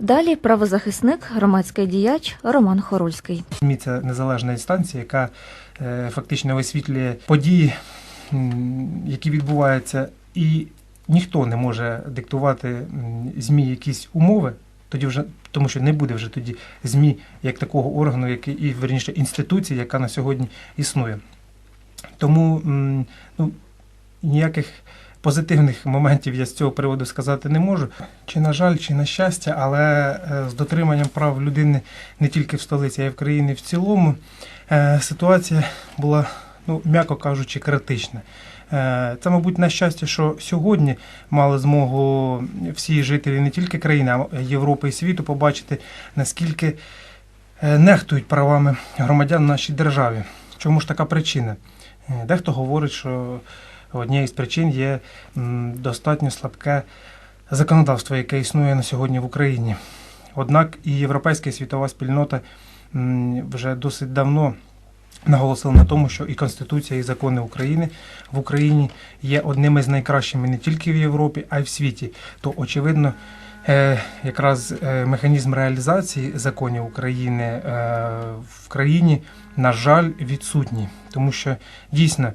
Далі правозахисник, громадський діяч Роман Хорольський. ЗМІ це незалежна інстанція, яка е, фактично висвітлює події, які відбуваються, і ніхто не може диктувати ЗМІ якісь умови. Тоді вже тому, що не буде вже тоді ЗМІ як такого органу, який і верніше інституції, яка на сьогодні існує. Тому ну, ніяких позитивних моментів я з цього приводу сказати не можу. Чи на жаль, чи на щастя, але е, з дотриманням прав людини не тільки в столиці, а й в країні в цілому, е, ситуація була, ну, м'яко кажучи, критична. Е, Це, мабуть, на щастя, що сьогодні мали змогу всі жителі не тільки країни, а Європи і світу побачити, наскільки нехтують правами громадян в нашій державі. Чому ж така причина? Дехто говорить, що однією з причин є достатньо слабке законодавство, яке існує на сьогодні в Україні. Однак і європейська і світова спільнота вже досить давно наголосила на тому, що і Конституція, і закони України в Україні є одними з найкращими не тільки в Європі, а й в світі. То очевидно, якраз е, механізм реалізації законів України е, в країні, на жаль, відсутній. Тому що дійсно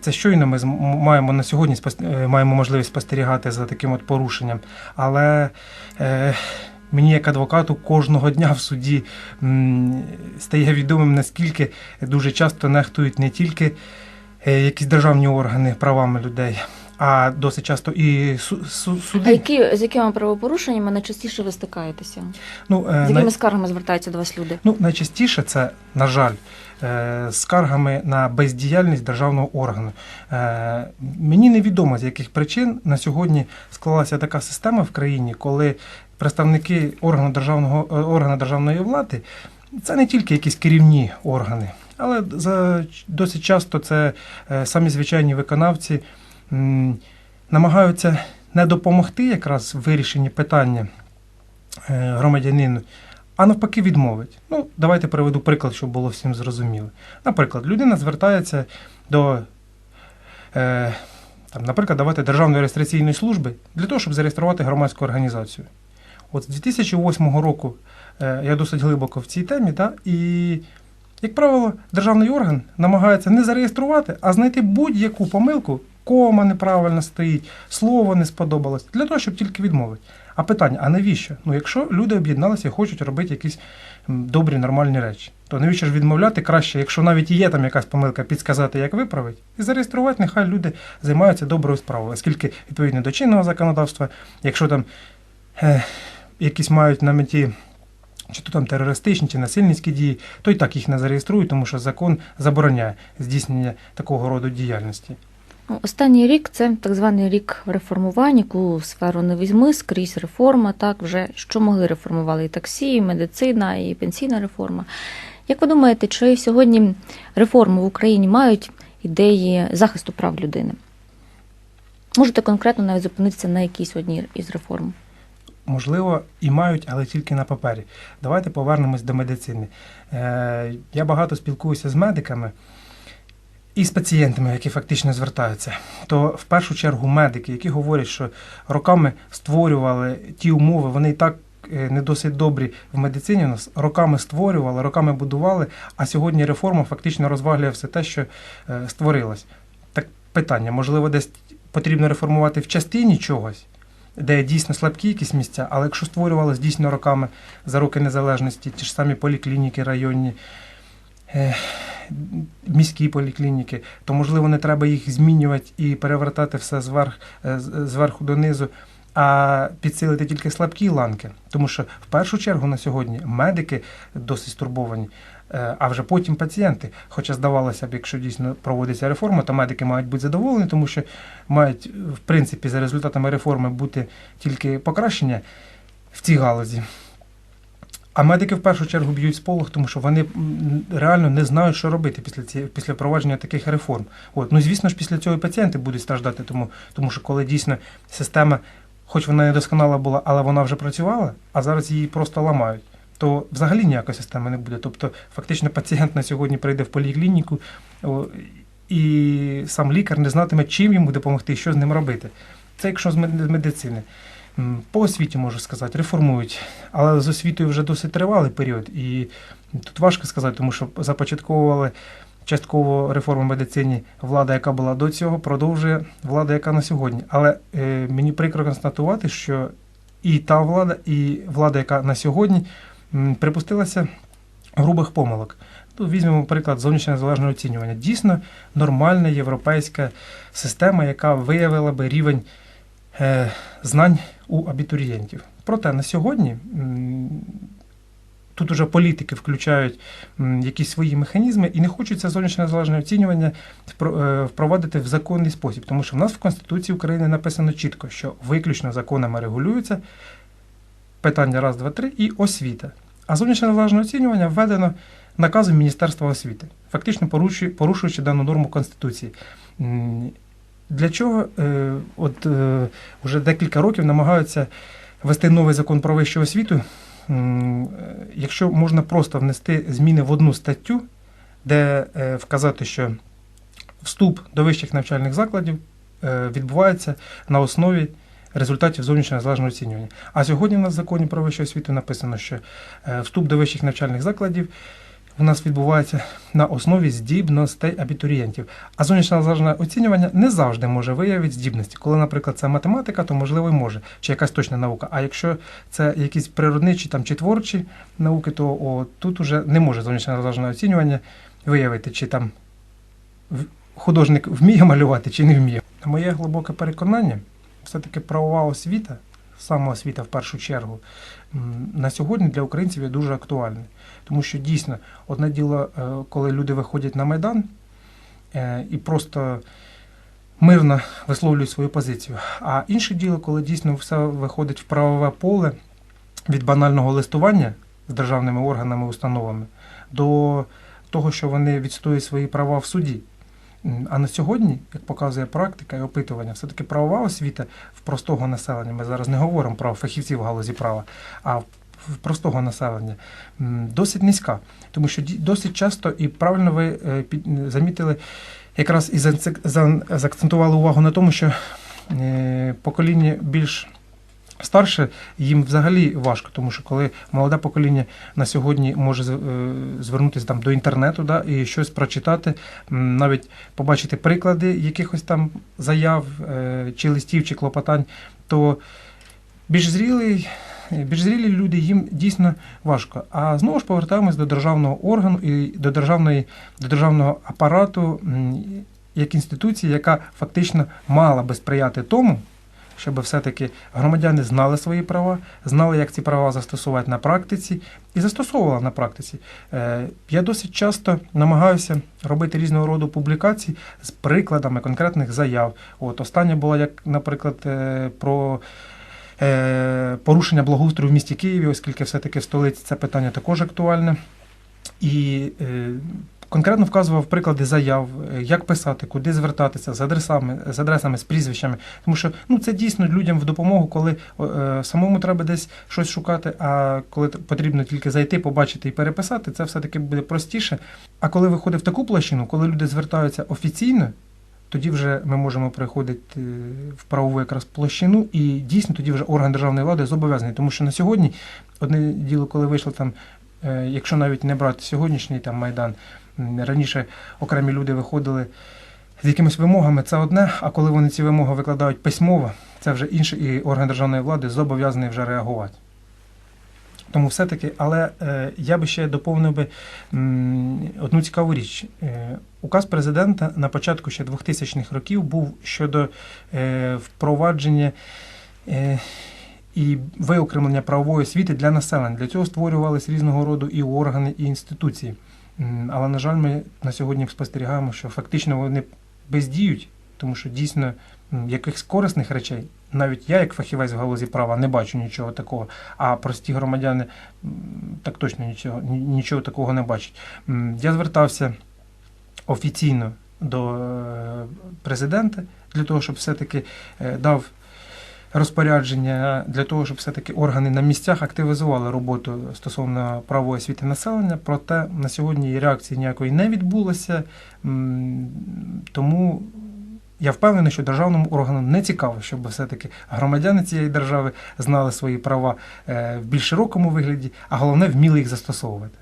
це щойно ми маємо на сьогодні е, маємо можливість спостерігати за таким от порушенням. Але е, мені, як адвокату, кожного дня в суді стає відомим, наскільки дуже часто нехтують не тільки е, якісь державні органи правами людей, а досить часто і су- су- А які з якими правопорушеннями найчастіше ви стикаєтеся? Ну, е, З най- якими скаргами звертаються до вас люди? Ну, найчастіше це, на жаль, е, скаргами на бездіяльність державного органу. Е, Мені невідомо, з яких причин на сьогодні склалася така система в країні, коли представники органу державного органу державної влади це не тільки якісь керівні органи, але за досить часто це е, самі звичайні виконавці намагаються не допомогти якраз в вирішенні питання е, громадянину, а навпаки відмовить. Ну, давайте приведу приклад, щоб було всім зрозуміло. Наприклад, людина звертається до, е, там, наприклад, давайте Державної реєстраційної служби для того, щоб зареєструвати громадську організацію. От з 2008 року е, я досить глибоко в цій темі, та, і, як правило, державний орган намагається не зареєструвати, а знайти будь-яку помилку, кома неправильно стоїть, слово не сподобалось, для того, щоб тільки відмовити. А питання: а навіщо? Ну, якщо люди об'єдналися і хочуть робити якісь добрі, нормальні речі, то навіщо ж відмовляти краще, якщо навіть є там якась помилка, підсказати, як виправити, і зареєструвати, нехай люди займаються доброю справою, оскільки відповідно до чинного законодавства, якщо там е, якісь мають на меті. Чи то там терористичні чи насильницькі дії, то й так їх не зареєструють, тому що закон забороняє здійснення такого роду діяльності. Ну, Останній рік це так званий рік реформувань, яку сферу не візьми, скрізь реформа. Так, вже що могли реформували і таксі, і медицина, і пенсійна реформа. Як ви думаєте, чи сьогодні реформи в Україні мають ідеї захисту прав людини? Можете конкретно навіть зупинитися на якійсь одній із реформ? Можливо, і мають, але тільки на папері. Давайте повернемось до медицини. Е, я багато спілкуюся з медиками і з пацієнтами, які фактично звертаються. То в першу чергу медики, які говорять, що роками створювали ті умови, вони і так. е, Не досить добрі в медицині у нас роками створювали, роками будували, а сьогодні реформа фактично розвалює все те, що е, створилось. Так питання, можливо, десь потрібно реформувати в частині чогось, де дійсно слабкі якісь місця, але якщо створювалось дійсно роками за роки незалежності, ті ж самі поліклініки районні, міські поліклініки, то можливо не треба їх змінювати і перевертати все зверх, е, зверху донизу, а підсилити тільки слабкі ланки. Тому що в першу чергу на сьогодні медики досить стурбовані. е, А вже потім пацієнти. Хоча здавалося б, якщо дійсно проводиться реформа, то медики мають бути задоволені, тому що мають, в принципі, за результатами реформи бути тільки покращення в цій галузі. А медики в першу чергу б'ють сполох, тому що вони реально не знають, що робити після ці, після впровадження таких реформ. От. Ну, звісно ж, після цього і пацієнти будуть страждати, тому, тому що коли дійсно система, хоч вона не досконала була, але вона вже працювала, а зараз її просто ламають. То взагалі ніякої системи не буде. Тобто, фактично, пацієнт на сьогодні прийде в поліклініку, і сам лікар не знатиме, чим йому допомогти що з ним робити. Це якщо з медицини. По освіті можу сказати, реформують. Але з освітою вже досить тривалий період. І тут важко сказати, тому що започатковували частково реформу медицині влада, яка була до цього, продовжує влада, яка на сьогодні. Але е, мені прикро констатувати, що і та влада, і влада, яка на сьогодні, м, припустилася грубих помилок. Ну, візьмемо приклад зовнішнє незалежне оцінювання. Дійсно нормальна європейська система, яка виявила би рівень знань у абітурієнтів. Проте на сьогодні тут уже політики включають якісь свої механізми і не хочуть це зовнішнє незалежне оцінювання е, впровадити в законний спосіб, тому що в нас в Конституції України написано чітко, що виключно законами регулюється питання раз, два, три і освіта. А зовнішнє незалежне оцінювання введено наказом Міністерства освіти, фактично порушуючи дану норму Конституції. Для чого е, от е, вже декілька років намагаються ввести новий закон про вищу освіту, е, якщо можна просто внести зміни в одну статтю, де е, вказати, що вступ до вищих навчальних закладів е, відбувається на основі результатів зовнішнього незалежного оцінювання. А сьогодні в нас в законі про вищу освіту написано, що е, вступ до вищих навчальних закладів у нас відбувається на основі здібностей абітурієнтів. А зовнішнє незалежне оцінювання не завжди може виявити здібності. Коли, наприклад, це математика, то можливо і може, чи якась точна наука. А якщо це якісь природничі там, чи творчі науки, то о, тут уже не може зовнішнє незалежне оцінювання виявити, чи там художник вміє малювати, чи не вміє. Моє глибоке переконання, все-таки правова освіта, самоосвіта в першу чергу, на сьогодні для українців є дуже актуальною. Тому що дійсно одне діло, е, коли люди виходять на Майдан е, і просто мирно висловлюють свою позицію. А інше діло, коли дійсно все виходить в правове поле від банального листування з державними органами, установами до того, що вони відстоюють свої права в суді. А на сьогодні, як показує практика і опитування, все-таки правова освіта в простого населення. Ми зараз не говоримо про фахівців в галузі права, а в простого населення досить низька. Тому що досить часто, і правильно ви е, замітили, якраз і заакцентували увагу на тому, що е, покоління більш старше, їм взагалі важко, тому що коли молоде покоління на сьогодні може е, звернутися там до інтернету да, і щось прочитати, навіть побачити приклади якихось там заяв е, чи листів, чи клопотань, то більш зрілий. Більш зрілі люди їм дійсно важко. А знову ж повертаємось до державного органу і до державної до державного апарату як інституції, яка фактично мала би сприяти тому, щоб все-таки громадяни знали свої права, знали, як ці права застосувати на практиці, і застосовували на практиці. Е, Я досить часто намагаюся робити різного роду публікації з прикладами конкретних заяв. От остання була, як, наприклад, е, про е, порушення благоустрою в місті Києві, оскільки все-таки в столиці це питання також актуальне. І конкретно вказував приклади заяв, е, як писати, куди звертатися, з адресами, з адресами, з прізвищами. Тому що ну, це дійсно людям в допомогу, коли е, самому треба десь щось шукати, а коли потрібно тільки зайти, побачити і переписати, це все-таки буде простіше. А коли виходить в таку площину, коли люди звертаються офіційно, тоді вже ми можемо переходити в правову якраз площину, і дійсно тоді вже орган державної влади зобов'язаний. Тому що на сьогодні одне діло, коли вийшло там, е, якщо навіть не брати сьогоднішній там майдан, раніше окремі люди виходили з якимись вимогами, це одне. А коли вони ці вимоги викладають письмово, це вже інше, і орган державної влади зобов'язаний вже реагувати. Тому все-таки, але е, я би ще доповнив би м, одну цікаву річ. Е, указ президента на початку ще 2000-х років був щодо е, впровадження е, і виокремлення правової освіти для населення. Для цього створювалися різного роду і органи, і інституції. Але, на жаль, ми на сьогодні спостерігаємо, що фактично вони бездіють, тому що дійсно якихось корисних речей, навіть я, як фахівець в галузі права, не бачу нічого такого, а прості громадяни так точно нічого, нічого такого не бачать. Я звертався офіційно до е, президента для того, щоб все-таки е, дав розпорядження для того, щоб все-таки органи на місцях активізували роботу стосовно правової освіти населення. Проте на сьогодні реакції ніякої не відбулося. Тому Я впевнений, що державному органу не цікаво, щоб все-таки громадяни цієї держави знали свої права е, в більш широкому вигляді, а головне вміли їх застосовувати.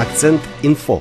Акцент інфо.